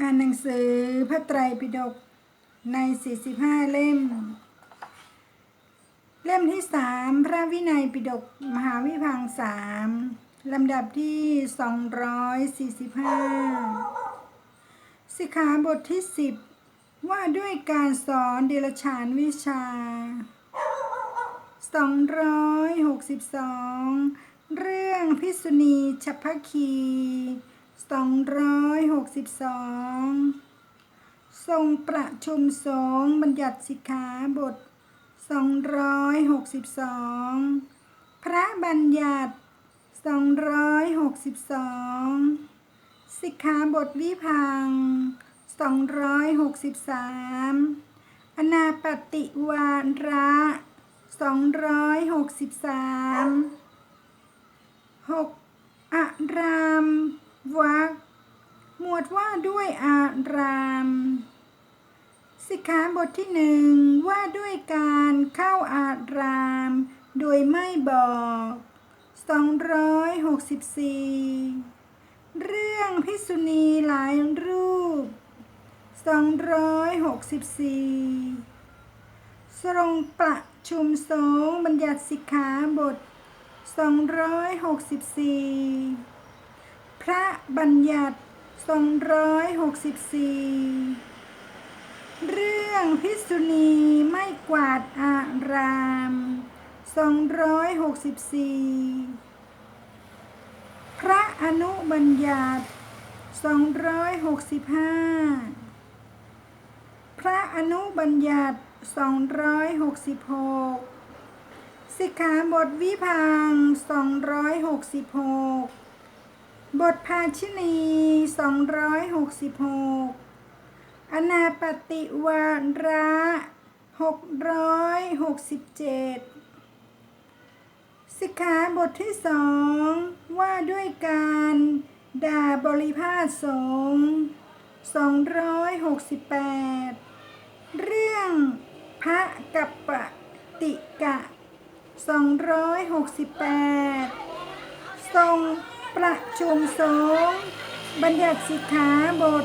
อ่านหนังสือพระไตรปิฎกใน 45 เล่ม เล่มที่สามพระวินัยปิฎกมหาวิพังสามลำดับที่ 245 สิกขาบทที่ 10 ว่าด้วยการสอนเดลฉานวิชา 262 เรื่องพิษุณีฉัพพคี 262 ทรงประชุมสงฆ์บัญญัติสิกขาบท 262 พระบัญญัติ 262 สิกขาบทวิพัง 263 อนาปฏิวาระ263 6. อาราม วักหมวดว่าด้วยอาราม สิกขาบทที่หนึ่งว่าด้วยการเข้าอาราม โดยไม่บอก 264 เรื่องพิษุณีหลายรูป 264 ทรงประชุมสงฆ์บัญญัติสิกขาบท 264 พระบัญญัติ264 เรื่องพิษุณีไม่กวาดอาราม 264 พระอนุบัญญัติ 265 พระอนุบัญญัติ 266 สิกขาบทวิพังค์266 บทภาชินี266 อนาปฏิวาระ667 สิกขาบทที่สองว่าด้วยการด่าบริพาทสงฆ์268 เรื่องพระกัปปติกะ 268 ทรง ประชุมสงฆ์บัญญัติสิกขาบท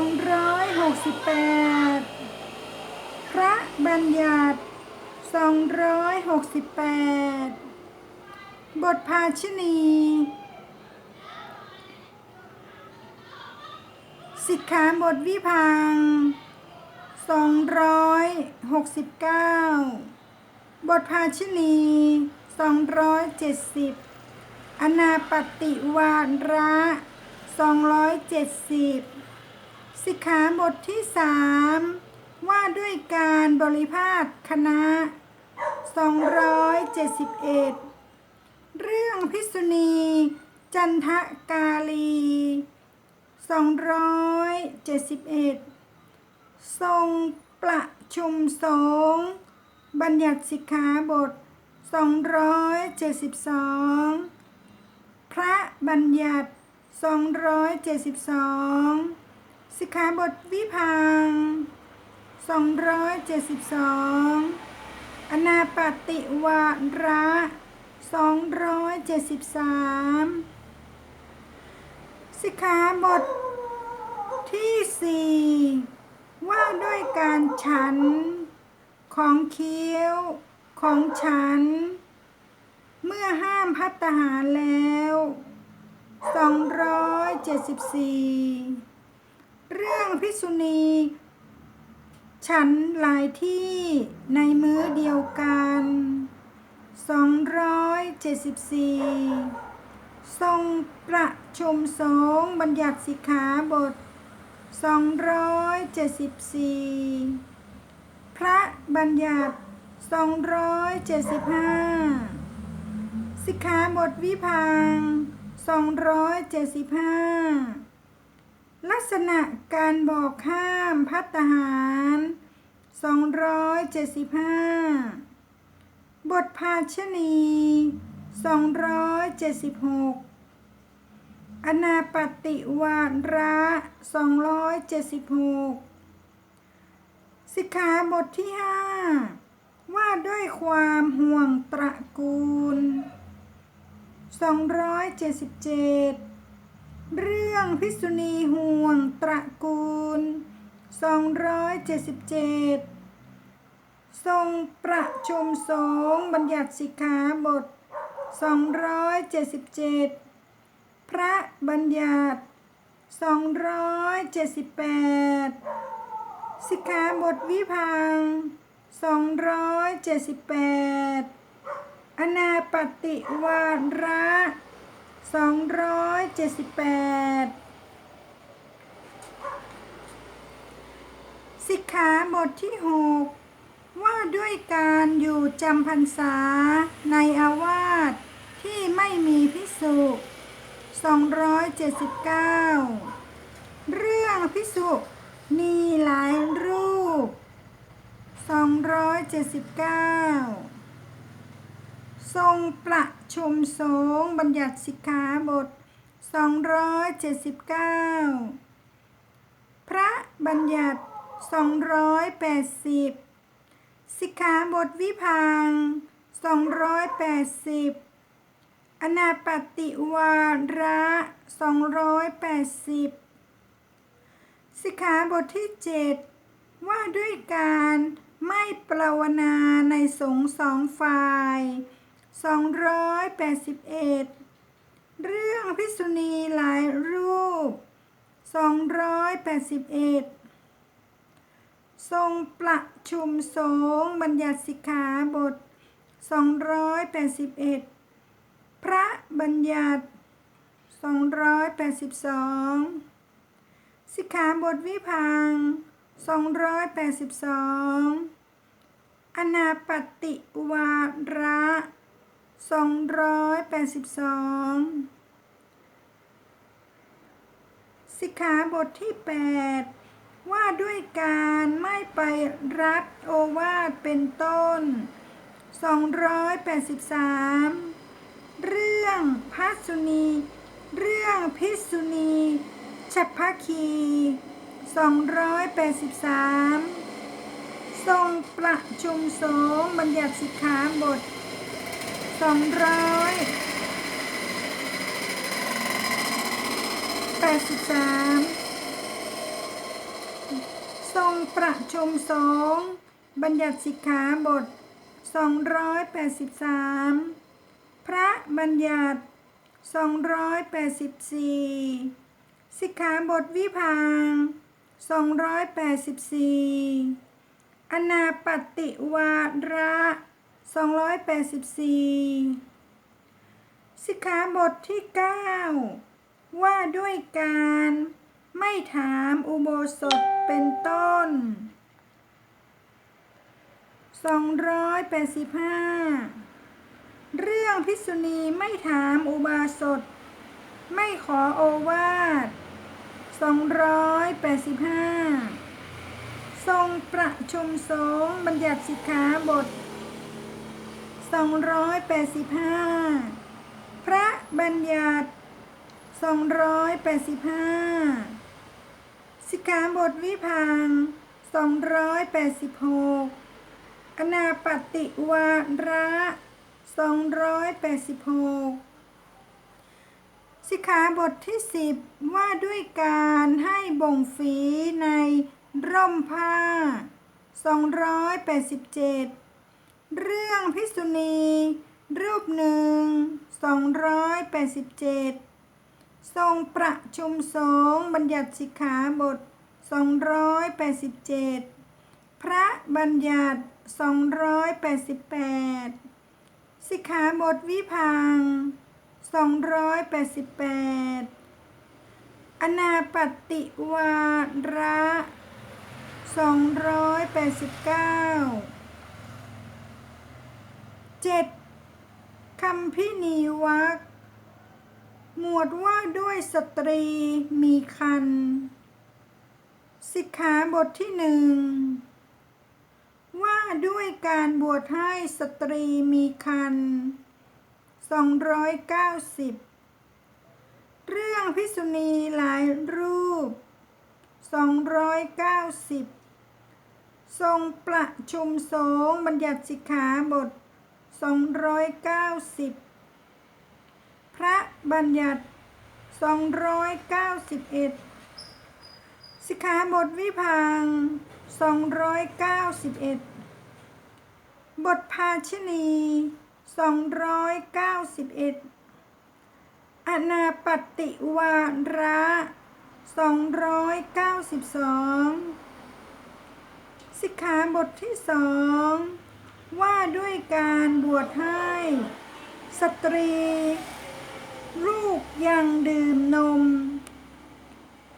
268 พระบัญญัติ 268 บทภาชนีสิกขาบทวิพัง 269 บทภาชนี 270 อนาปฏิวาระ270 สิกขาบทที่สามว่าด้วยการบริพาทคณะ 271 เรื่องพิษุณีจันทกาลี 271 ทรงประชุมสงฆ์บัญญัติสิกขาบท 272 พระบัญญัติ 272 สิกขาบทวิพัง 272 อนาปฏิวาระ273 สิกขาบทที่สี่ว่าด้วยการฉัน ของเคี้ยว ของฉัน เมื่อห้ามพัตหารแล้ว 274 เรื่องพิษุณี ฉันหลายที่ในมื้อเดียวกัน 274 ทรงประชุมสงฆ์บัญญัติสิกขาบท 274 พระบัญญัติ 275 สิกขาบทวิพัง275 ลักษณะการบอกห้ามพัตหาร 275 บทภาชนี 276 อนาปฏิวาระ276 สิกขาบทที่ 5 ว่าด้วยความห่วงตระกูล 277 เรื่องพิษุณีห่วงตระกูล 277 ทรงประชุมสงฆ์บัญญัติสิกขาบท 277 พระบัญญัติ 278 สิกขาบทวิพัง 278 อนาปฏิวาระ278สิกขาบทที่6ว่าด้วยการอยู่จำพรรษาในอาวาสที่ไม่มีพิสุ279 เรื่องพิสุมีหลายรูป 279 ทรงประชุมสงฆ์บัญญัติสิกขาบท 279 พระบัญญัติ 280 สิกขาบทวิพัง 280 อนาปฏิวาระ 280 สิกขาบทที่ 7 ว่าด้วยการไม่ปราวนาในสงฆ์สองฝ่าย 281 เรื่องพิษุณีหลายรูป 281 ทรงประชุมสงฆ์บัญญัติสิกขาบท 281 พระบัญญัติ 282 สิกขาบทวิพัง 282 อนาปฏิวาระ 282สิกขาบทที่8ว่าด้วยการไม่ไปรับโอวาทเป็นต้น 283 เรื่องพัสสุณีเรื่องพิสษุณีฉัพพคี 283 ทรงประชุมสงฆ์บัญญัติสิกขาบท 283ทรงประชุมสงบัญญัติสิกขาบท 283 พระบัญญัติ 284 สิกขาบทวิพัง 284 อนาปฏิวาระ 284 สิกขาบทที่ 9 ว่าด้วยการไม่ถามอุโบสถเป็นต้น 285 เรื่องพิษุณีไม่ถามอุบาสถ ไม่ขอโอวาท 285 ทรงประชุมสงฆ์บัญญัติสิกขาบท 285 พระบัญญัติ 285 สิกขาบทวิพัง 286 อนาปฏิวาระ 286 สิกขาบทที่ 10 ว่าด้วยการให้บ่งฝีในร่มผ้า 287 เรื่องพิษุณี รูปหนึ่ง287ทรงประชุมสงฆ์บัญญัติสิกขาบท287พระบัญญัติ288สิกขาบทวิพังค์288อนาปฏิวาระ 289 7. คำพินีวักหมวดว่าด้วยสตรีมีคัน สิกขาบทที่หนึ่งว่าด้วยการบวชให้สตรีมีคัน290 เรื่องพิษุณีหลายรูป 290 ทรงประชุมสงฆ์บัญญัติสิกขาบท 290 พระบัญญัติ 291 สิกขาบทวิพัง 291 บทภาชณี291 อนาปฏิวาระ292 สิกขาบทที่สอง ว่าด้วยการบวชให้สตรี ลูกยังดื่มนม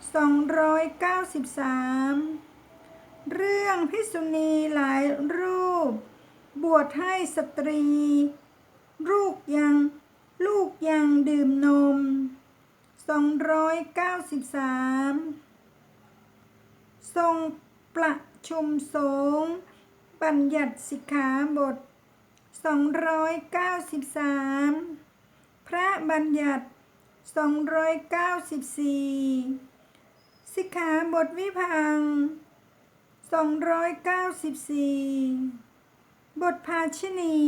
293 เรื่องพิษุณีหลายรูป บวชให้สตรี ลูกยังลูกยังดื่มนม 293 ทรงประชุมสงฆ์ บัญญัติสิกขาบท 293 พระบัญญัติ 294 สิกขาบทวิพัง 294 บทภาชณี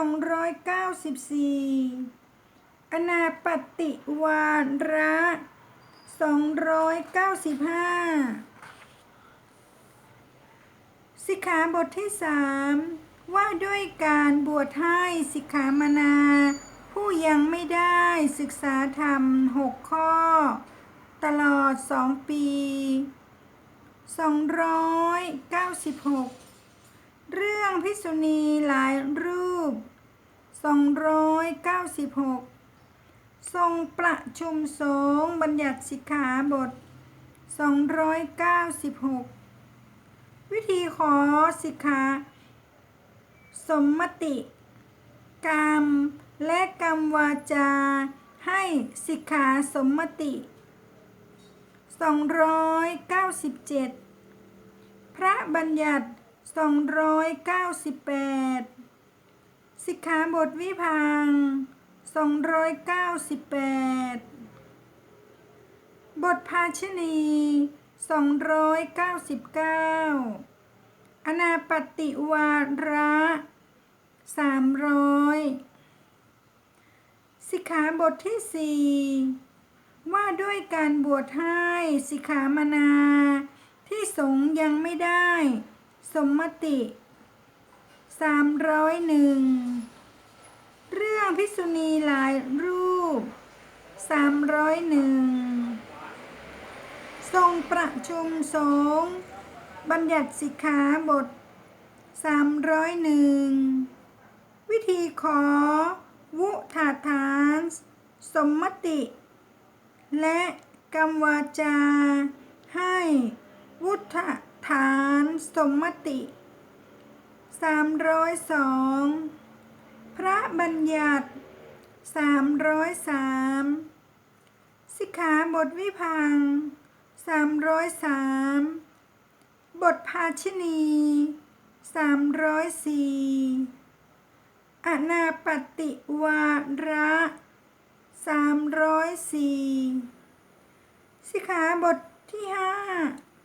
294 อนาปฏิวาระ 295 สิกขาบทที่สามว่าด้วยการบวชให้สิกขามานา ผู้ยังไม่ได้ศึกษาธรรมหกข้อ ตลอดสองปี 296 เรื่องพิษุณีหลายรูป 296 ทรงประชุมสงฆ์บัญญัติสิกขาบท 296 วิธีขอสิกขาสมมติ กรรม และกรรมวาจา ให้สิกขาสมมติ 297 พระบัญญัติ 298 สิกขาบทวิพัง 298 บทภาชณี 299 อนาปฏิวาระ300 สิกขาบทที่สี่ว่าด้วยการบวชให้สิกขามนา ที่สงยังไม่ได้ สมมติ 301 เรื่องพิษุณีหลายรูป 301 ทรงประชุมสงฆ์บัญญัติสิกขาบท 301 วิธีขอ วุฒาฐาน สมมติ และกรรมวาจา ให้วุฒาฐานสมมติ 302 พระบัญญัติ 303 สิกขาบทวิพังค์ 303บทภาชณี304อนาปฏิวาระ304สิขาบทที่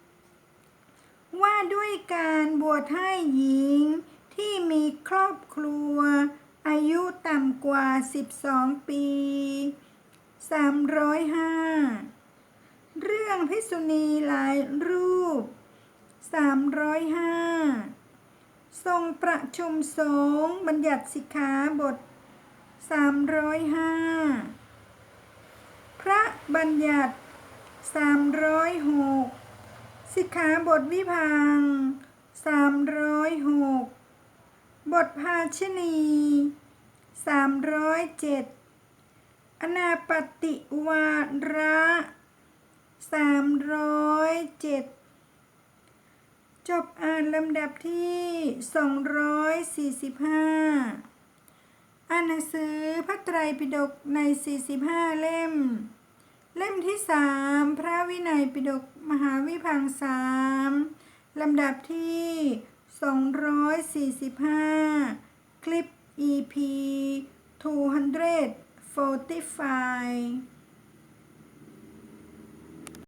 5ว่าด้วยการบวชให้หญิงที่มีครอบครัว อายุต่ำกว่า 12 ปี 305 เรื่องพิษุณีหลายรูป 305 ทรงประชุมสงฆ์บัญญัติสิกขาบท 305 พระบัญญัติ 306 สิกขาบทวิพัง 306 บทภาชณี307 อนาปฏิวาระ 307 จบอ่านลำดับที่ 245 อ่านหนังสือพระไตรปิฎกใน 45 เล่ม เล่มที่ 3 พระวินัยปิฎกมหาวิพังสามลำดับที่ 245 คลิป EP 245